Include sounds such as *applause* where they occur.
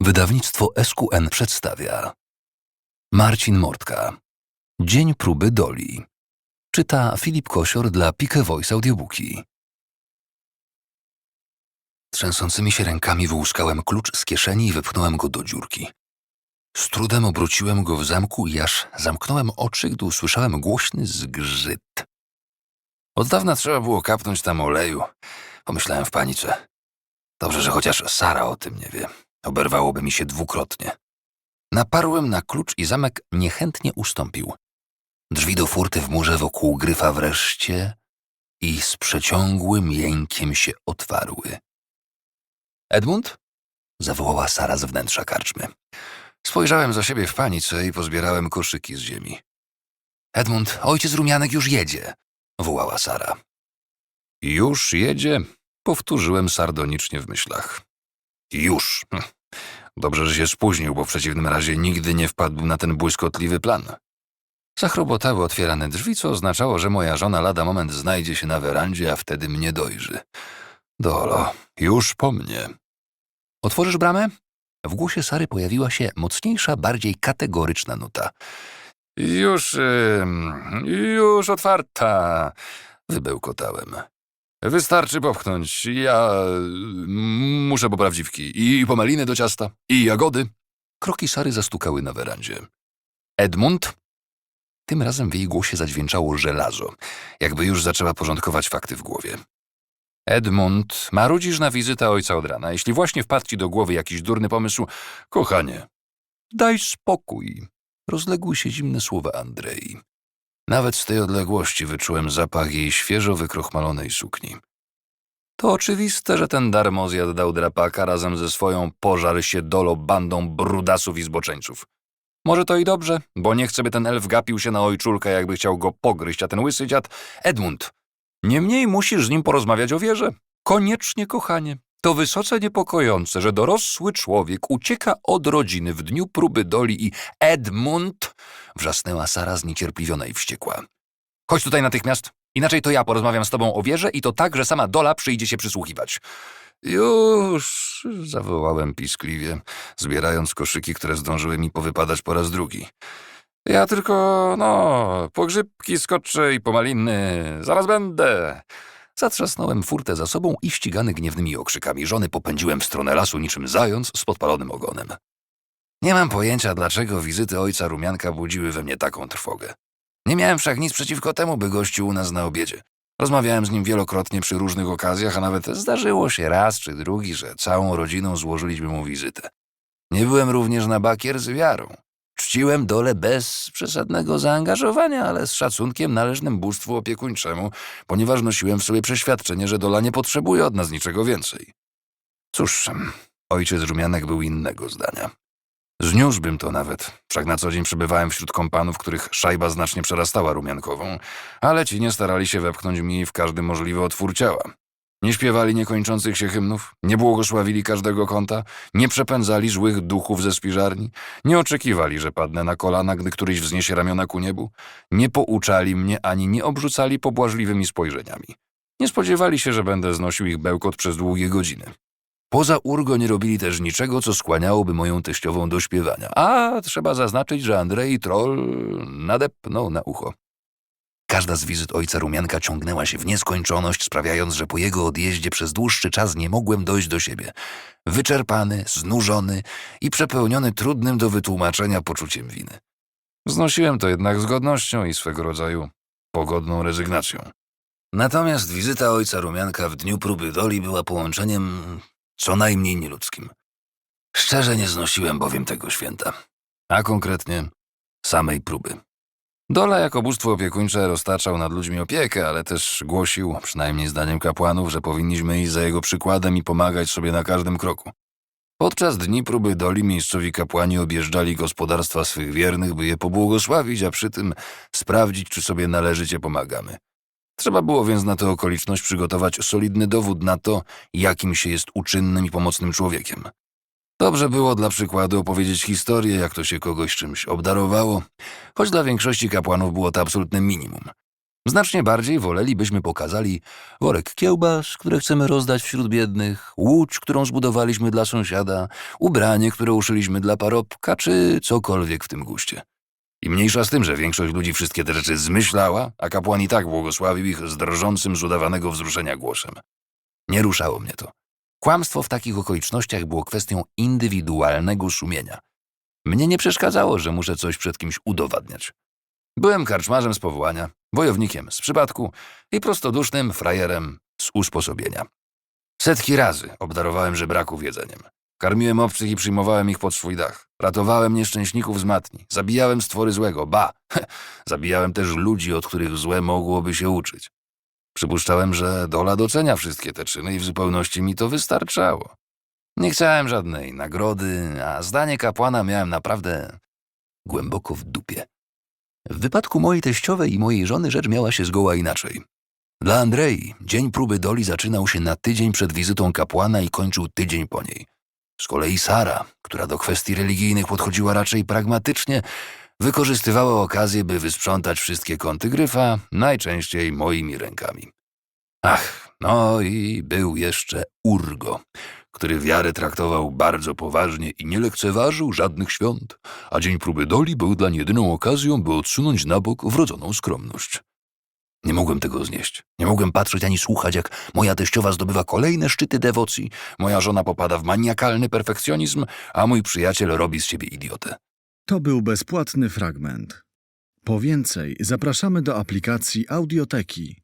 Wydawnictwo SQN przedstawia Marcin Mortka Dzień próby Doli Czyta Filip Kosior dla Pike Voice Audiobooki Trzęsącymi się rękami wyłuskałem klucz z kieszeni i wypchnąłem go do dziurki. Z trudem obróciłem go w zamku i aż zamknąłem oczy, gdy usłyszałem głośny zgrzyt. Od dawna trzeba było kapnąć tam oleju, pomyślałem w panice. Dobrze, że chociaż Sara o tym nie wie. Oberwałoby mi się dwukrotnie. Naparłem na klucz i zamek niechętnie ustąpił. Drzwi do furty w murze wokół gryfa wreszcie i z przeciągłym jękiem się otwarły. Edmund? zawołała Sara z wnętrza karczmy. Spojrzałem za siebie w panice i pozbierałem koszyki z ziemi. Edmund, ojciec rumianek już jedzie, wołała Sara. Już jedzie? Powtórzyłem sardonicznie w myślach. Już. Dobrze, że się spóźnił, bo w przeciwnym razie nigdy nie wpadł na ten błyskotliwy plan. Zachrobotały otwierane drzwi, co oznaczało, że moja żona lada moment znajdzie się na werandzie, a wtedy mnie dojrzy. Dolo, już po mnie. Otworzysz bramę? W głosie Sary pojawiła się mocniejsza, bardziej kategoryczna nuta. Już, już otwarta, wybełkotałem. Wystarczy popchnąć. Ja muszę po prawdziwki. I po maliny do ciasta. I jagody. Kroki Sary zastukały na werandzie. Edmund? Tym razem w jej głosie zadźwięczało żelazo, jakby już zaczęła porządkować fakty w głowie. Edmund, marudzisz na wizytę ojca od rana. Jeśli właśnie wpadł ci do głowy jakiś durny pomysł, kochanie, daj spokój. Rozległy się zimne słowa Andrei. Nawet z tej odległości wyczułem zapach jej świeżo wykrochmalonej sukni. To oczywiste, że ten darmozjad dał drapaka razem ze swoją pożar się dolo bandą brudasów i zboczeńców. Może to i dobrze, bo nie chcę, by ten elf gapił się na ojczulkę, jakby chciał go pogryźć, a ten łysy dziad... Edmund, niemniej musisz z nim porozmawiać o wierze. Koniecznie, kochanie. To wysoce niepokojące, że dorosły człowiek ucieka od rodziny w dniu próby doli i Edmund wrzasnęła Sara zniecierpliwiona i wściekła. Chodź tutaj natychmiast, inaczej to ja porozmawiam z tobą o wierze i to tak, że sama Dola przyjdzie się przysłuchiwać. Już, zawołałem piskliwie, zbierając koszyki, które zdążyły mi powypadać po raz drugi. Ja tylko, no, pogrzybki skoczę i pomaliny, zaraz będę. Zatrzasnąłem furtę za sobą i ścigany gniewnymi okrzykami żony popędziłem w stronę lasu niczym zając z podpalonym ogonem. Nie mam pojęcia, dlaczego wizyty ojca Rumianka budziły we mnie taką trwogę. Nie miałem wszak nic przeciwko temu, by gościł u nas na obiedzie. Rozmawiałem z nim wielokrotnie przy różnych okazjach, a nawet zdarzyło się raz czy drugi, że całą rodziną złożyliśmy mu wizytę. Nie byłem również na bakier z wiarą. Czciłem dole bez przesadnego zaangażowania, ale z szacunkiem należnym bóstwu opiekuńczemu, ponieważ nosiłem w sobie przeświadczenie, że dola nie potrzebuje od nas niczego więcej. Cóż, ojciec Rumianek był innego zdania. Zniósłbym to nawet, wszak na co dzień przebywałem wśród kompanów, których szajba znacznie przerastała rumiankową, ale ci nie starali się wepchnąć mi w każdy możliwy otwór ciała. Nie śpiewali niekończących się hymnów, nie błogosławili każdego kąta, nie przepędzali złych duchów ze spiżarni, nie oczekiwali, że padnę na kolana, gdy któryś wzniesie ramiona ku niebu, nie pouczali mnie ani nie obrzucali pobłażliwymi spojrzeniami. Nie spodziewali się, że będę znosił ich bełkot przez długie godziny. Poza Urgo nie robili też niczego, co skłaniałoby moją teściową do śpiewania. A trzeba zaznaczyć, że Andrzej Troll nadepnął na ucho. Każda z wizyt ojca Rumianka ciągnęła się w nieskończoność, sprawiając, że po jego odjeździe przez dłuższy czas nie mogłem dojść do siebie. Wyczerpany, znużony i przepełniony trudnym do wytłumaczenia poczuciem winy. Znosiłem to jednak z godnością i swego rodzaju pogodną rezygnacją. Natomiast wizyta ojca Rumianka w dniu próby doli była połączeniem co najmniej nieludzkim. Szczerze nie znosiłem bowiem tego święta, a konkretnie samej próby. Dola jako bóstwo opiekuńcze roztaczał nad ludźmi opiekę, ale też głosił, przynajmniej zdaniem kapłanów, że powinniśmy iść za jego przykładem i pomagać sobie na każdym kroku. Podczas dni próby doli miejscowi kapłani objeżdżali gospodarstwa swych wiernych, by je pobłogosławić, a przy tym sprawdzić, czy sobie należycie pomagamy. Trzeba było więc na tę okoliczność przygotować solidny dowód na to, jakim się jest uczynnym i pomocnym człowiekiem. Dobrze było dla przykładu opowiedzieć historię, jak to się kogoś czymś obdarowało, choć dla większości kapłanów było to absolutne minimum. Znacznie bardziej wolelibyśmy pokazali worek kiełbas, które chcemy rozdać wśród biednych, łódź, którą zbudowaliśmy dla sąsiada, ubranie, które uszyliśmy dla parobka, czy cokolwiek w tym guście. I mniejsza z tym, że większość ludzi wszystkie te rzeczy zmyślała, a kapłan i tak błogosławił ich z drżącym z udawanego wzruszenia głosem. Nie ruszało mnie to. Kłamstwo w takich okolicznościach było kwestią indywidualnego sumienia. Mnie nie przeszkadzało, że muszę coś przed kimś udowadniać. Byłem karczmarzem z powołania, wojownikiem z przypadku i prostodusznym frajerem z usposobienia. Setki razy obdarowałem żebraków jedzeniem. Karmiłem obcych i przyjmowałem ich pod swój dach. Ratowałem nieszczęśników z matni. Zabijałem stwory złego. Ba, *laughs* zabijałem też ludzi, od których złe mogłoby się uczyć. Przypuszczałem, że dola docenia wszystkie te czyny i w zupełności mi to wystarczało. Nie chciałem żadnej nagrody, a zdanie kapłana miałem naprawdę głęboko w dupie. W wypadku mojej teściowej i mojej żony rzecz miała się zgoła inaczej. Dla Andrei dzień próby doli zaczynał się na tydzień przed wizytą kapłana i kończył tydzień po niej. Z kolei Sara, która do kwestii religijnych podchodziła raczej pragmatycznie, wykorzystywała okazję, by wysprzątać wszystkie kąty gryfa, najczęściej moimi rękami. Ach, no i był jeszcze Urgo, który wiarę traktował bardzo poważnie i nie lekceważył żadnych świąt, a dzień próby doli był dla jedyną okazją, by odsunąć na bok wrodzoną skromność. Nie mogłem tego znieść. Nie mogłem patrzeć ani słuchać, jak moja teściowa zdobywa kolejne szczyty dewocji, moja żona popada w maniakalny perfekcjonizm, a mój przyjaciel robi z siebie idiotę. To był bezpłatny fragment. Po więcej zapraszamy do aplikacji Audioteki.